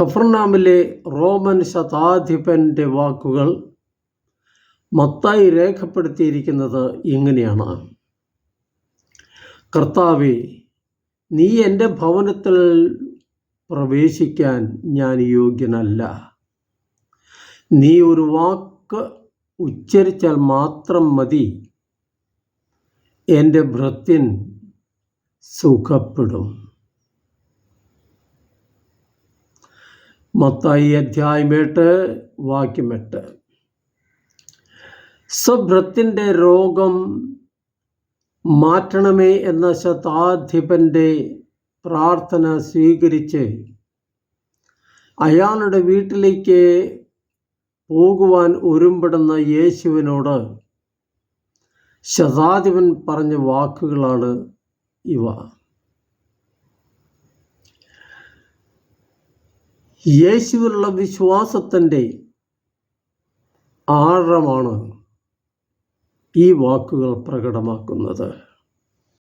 കഫർനാമിലെ Roman ശതാധിപന്റെ വാക്കുകൾ മത്തായി രേഖപ്പെടുത്തിയിരിക്കുന്നത് ഇങ്ങനെയാണ്. കർത്താവെ നീ എന്റെ ഭവനത്തിൽ പ്രവേശിക്കാൻ ഞാൻ യോഗ്യനല്ല. നീ ഒരു വാക്ക് ഉച്ചരിച്ചാൽ മാത്രം മതി. എന്റെ ഭൃത്യൻ സുഖപ്പെടും. മത്തായി അധ്യായം എട്ട് വാക്യം എട്ട്. സ്വഭ്രത്തിന്റെ രോഗം മാറ്റണമേ എന്ന ശതാധിപന്റെ പ്രാർത്ഥന സ്വീകരിച്ച് അയാളുടെ വീട്ടിലേക്ക് പോകുവാൻ ഒരുമ്പെടുന്ന യേശുവിനോട് ശതാധിപൻ പറഞ്ഞ വാക്കുകളാണ് ഇവ. യേശുവിലുള്ള വിശ്വാസത്തിന്റെ ആഴമാണ് ഈ വാക്കുകൾ പ്രകടമാക്കുന്നത്.